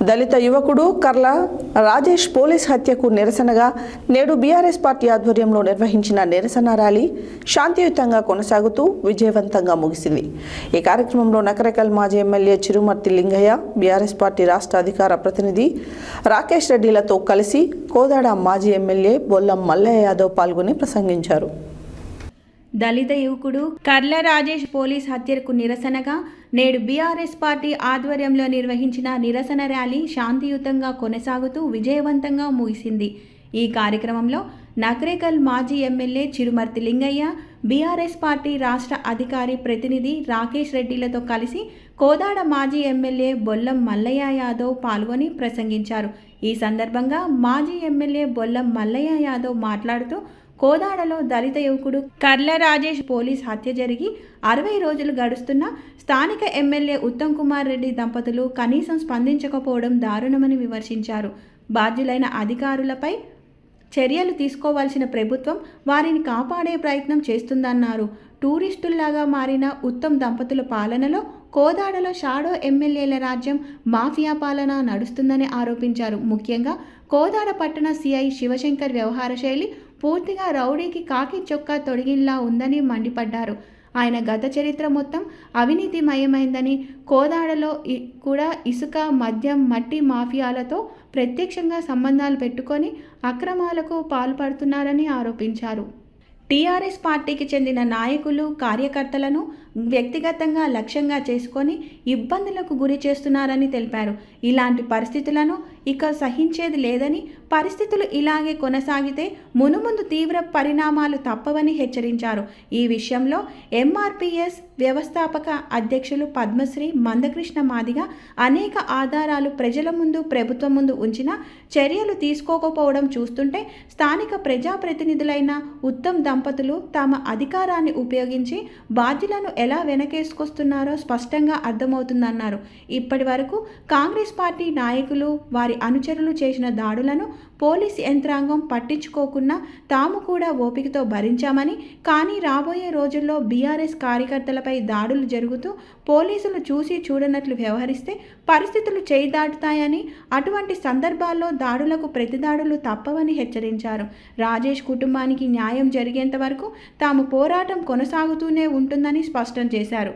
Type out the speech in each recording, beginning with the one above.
దళిత యువకుడు కర్ల రాజేష్ పోలీస్ హత్యకు నిరసనగా నేడు బీఆర్ఎస్ పార్టీ ఆధ్వర్యంలో నిర్వహించిన నిరసన ర్యాలీ శాంతియుతంగా కొనసాగుతూ విజయవంతంగా ముగిసింది. ఈ కార్యక్రమంలో నకరకల్ మాజీ MLA Chirumarthi Lingaiah BRS party రాష్ట్ర అధికార ప్రతినిధి రాకేష్ రెడ్డిలతో కలిసి కోదాడ మాజీ ఎమ్మెల్యే బొల్లం మల్లయ్య యాదవ్ పాల్గొని ప్రసంగించారు. దళిత యువకుడు కర్ల రాజేష్ పోలీస్ హత్యకు నిరసనగా నేడు బీఆర్ఎస్ పార్టీ ఆధ్వర్యంలో నిర్వహించిన నిరసన ర్యాలీ శాంతియుతంగా కొనసాగుతూ విజయవంతంగా ముగిసింది. ఈ కార్యక్రమంలో నకరేకల్ మాజీ MLA Chirumarthi Lingaiah BRS party రాష్ట్ర అధికారి ప్రతినిధి రాకేష్ రెడ్డిలతో కలిసి కోదాడ మాజీ ఎమ్మెల్యే బొల్లం మల్లయ్య యాదవ్ పాల్గొని ప్రసంగించారు. ఈ సందర్భంగా మాజీ ఎమ్మెల్యే బొల్లం మల్లయ్య యాదవ్ మాట్లాడుతూ కోదాడలో దళిత యువకుడు కర్ల రాజేష్ పోలీస్ హత్య జరిగి అరవై రోజులు గడుస్తున్నా స్థానిక ఎమ్మెల్యే ఉత్తమ్ కుమార్ రెడ్డి దంపతులు కనీసం స్పందించకపోవడం దారుణమని విమర్శించారు. బాధ్యులైన అధికారులపై చర్యలు తీసుకోవాల్సిన ప్రభుత్వం వారిని కాపాడే ప్రయత్నం చేస్తుందన్నారు. టూరిస్టుల్లాగా మారిన ఉత్తమ్ దంపతుల పాలనలో కోదాడలో షాడో ఎమ్మెల్యేల రాజ్యం మాఫియా పాలన నడుస్తుందని ఆరోపించారు. ముఖ్యంగా కోదాడ పట్టణ సిఐ శివశంకర్ వ్యవహార శైలి పూర్తిగా రౌడీకి కాకి చొక్కా తొడిగిల్లా ఉందని మండిపడ్డారు. ఆయన గత చరిత్ర మొత్తం అవినీతిమయమైందని కోదాడలో కూడా ఇసుక మద్యం మట్టి మాఫియాలతో ప్రత్యక్షంగా సంబంధాలు పెట్టుకొని అక్రమాలకు పాల్పడుతున్నారని ఆరోపించారు. టీఆర్ఎస్ పార్టీకి చెందిన నాయకులు కార్యకర్తలను వ్యక్తిగతంగా లక్ష్యంగా చేసుకొని ఇబ్బందులకు గురి చేస్తున్నారని తెలిపారు. ఇలాంటి పరిస్థితులను ఇక సహించేది లేదని పరిస్థితులు ఇలాగే కొనసాగితే మునుముందు తీవ్ర పరిణామాలు తప్పవని హెచ్చరించారు. ఈ విషయంలో ఎంఆర్పిఎస్ వ్యవస్థాపక అధ్యక్షులు పద్మశ్రీ మందకృష్ణ మాదిగ అనేక ఆధారాలు ప్రజల ముందు ప్రభుత్వం ముందు ఉంచిన చర్యలు తీసుకోకపోవడం చూస్తుంటే స్థానిక ప్రజాప్రతినిధులైన ఉత్తమ్ దంపతులు తమ అధికారాన్ని ఉపయోగించి బాధ్యులను ఎలా వెనకేసుకొస్తున్నారో స్పష్టంగా అర్థమవుతుందన్నారు. ఇప్పటి వరకు కాంగ్రెస్ పార్టీ నాయకులు వారి అనుచరులు చేసిన దాడులను పోలీస్ యంత్రాంగం పట్టించుకోకున్నా తాము కూడా ఓపికతో భరించామని కానీ రాబోయే రోజుల్లో బీఆర్ఎస్ కార్యకర్తలపై దాడులు జరుగుతూ పోలీసులు చూసి చూడనట్లు వ్యవహరిస్తే పరిస్థితులు చేయి దాటుతాయని అటువంటి సందర్భాల్లో దాడులకు ప్రతిదాడులు తప్పవని హెచ్చరించారు. రాజేష్ కుటుంబానికి న్యాయం జరిగేంత వరకు తాము పోరాటం కొనసాగుతూనే ఉంటుందని స్పష్టం చేశారు.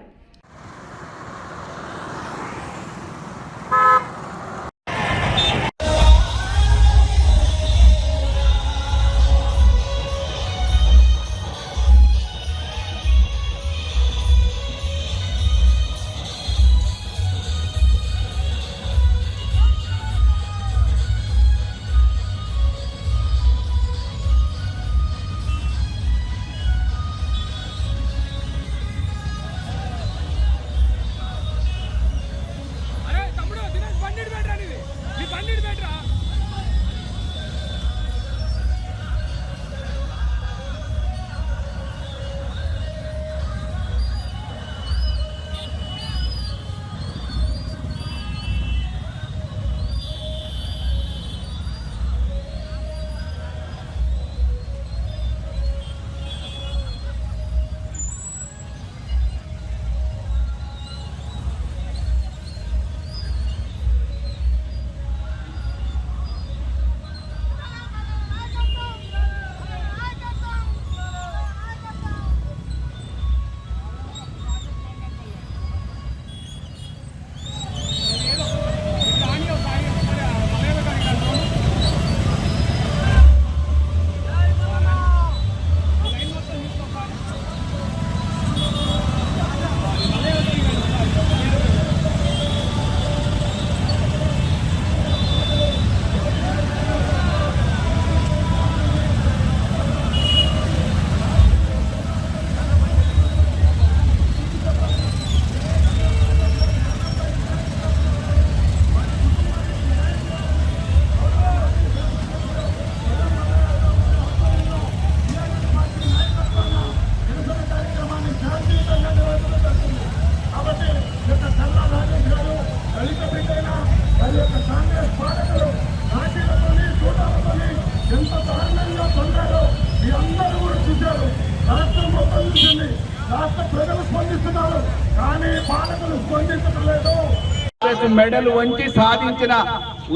రాష్ట్ర ప్రజలు స్పందిస్తున్నారు కానీ పాలకులు స్పందించడం మెడలు వంచి సాధించిన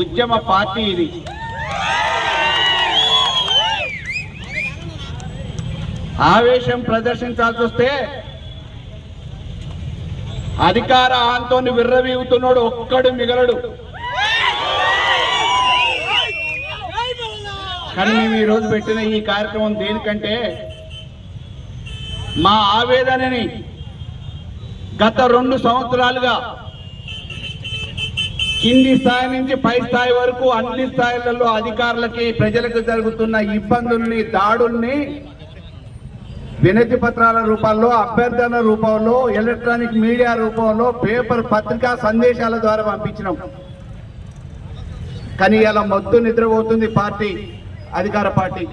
ఉద్యమ పార్టీ ఇది. ఆవేశం ప్రదర్శించాల్సి వస్తే అధికార ఆంతోని విర్రవీగుతున్నాడు ఒక్కడు మిగలడు. కానీ మేము ఈరోజు పెట్టిన ఈ కార్యక్రమం దేనికంటే మా ఆవేదనని గత రెండు సంవత్సరాలుగా కింది స్థాయి నుంచి పై స్థాయి వరకు అన్ని స్థాయిలలో అధికారులకి ప్రజలకు జరుగుతున్న ఇబ్బందుల్ని దాడుల్ని వినతి పత్రాల రూపాల్లో అభ్యర్థన రూపంలో ఎలక్ట్రానిక్ మీడియా రూపంలో పేపర్ పత్రికా సందేశాల ద్వారా పంపించినాం. కానీ ఇలా మొత్తం నిద్రపోతుంది పార్టీ అధికార పార్టీ.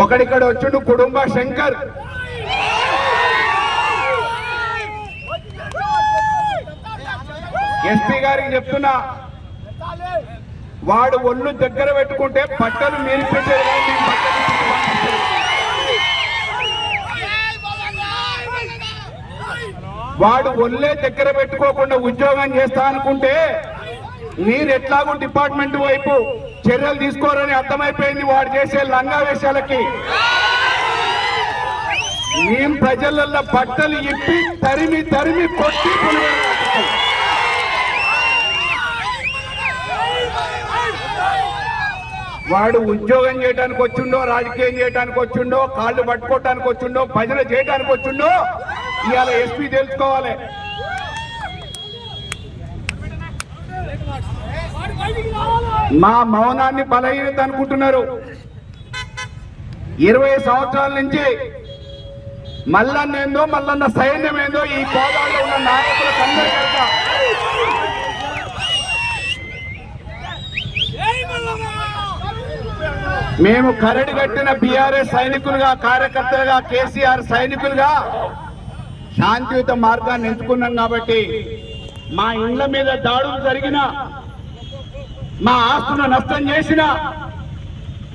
ఒకడిక్కడ వచ్చిండు కుటుంబ శంకర్. ఎస్పీ గారికి చెప్తున్నా వాడు ఒళ్ళు దగ్గర పెట్టుకుంటే పట్టలు మీరు వాడు ఒళ్ళే దగ్గర పెట్టుకోకుండా ఉద్యోగం చేస్తా అనుకుంటే మీరు ఎట్లాగో డిపార్ట్మెంట్ వైపు చర్యలు తీసుకోరని అర్థమైపోయింది వాడు చేసే లంగా వేషాలకి. మేం ప్రజలలో బట్టలు ఇప్పి తరిమి తరిమి కొట్టి వాడు ఉద్యోగం చేయడానికి వచ్చిండో రాజకీయం చేయడానికి వచ్చిండో కాళ్ళు పట్టుకోవటానికి వచ్చిండో భజన చేయడానికి వచ్చిండో ఇవాళ ఎస్పీ తెలుసుకోవాలి మా మౌనాన్ని బలహీనత అనుకుంటున్నారు. ఇరవై సంవత్సరాల నుంచి మల్లన్న ఏందో మల్లన్న సైన్యం ఏందో ఈ కోదాల్లో ఉన్న నాయకుల మేము కరడి కట్టిన బీఆర్ఎస్ సైనికులుగా కార్యకర్తలుగా కేసీఆర్ సైనికులుగా శాంతియుత మార్గాన్ని ఎంచుకున్నాం కాబట్టి మా ఇండ్ల మీద దాడులు జరిగిన మా ఆస్తులను నష్టం చేసిన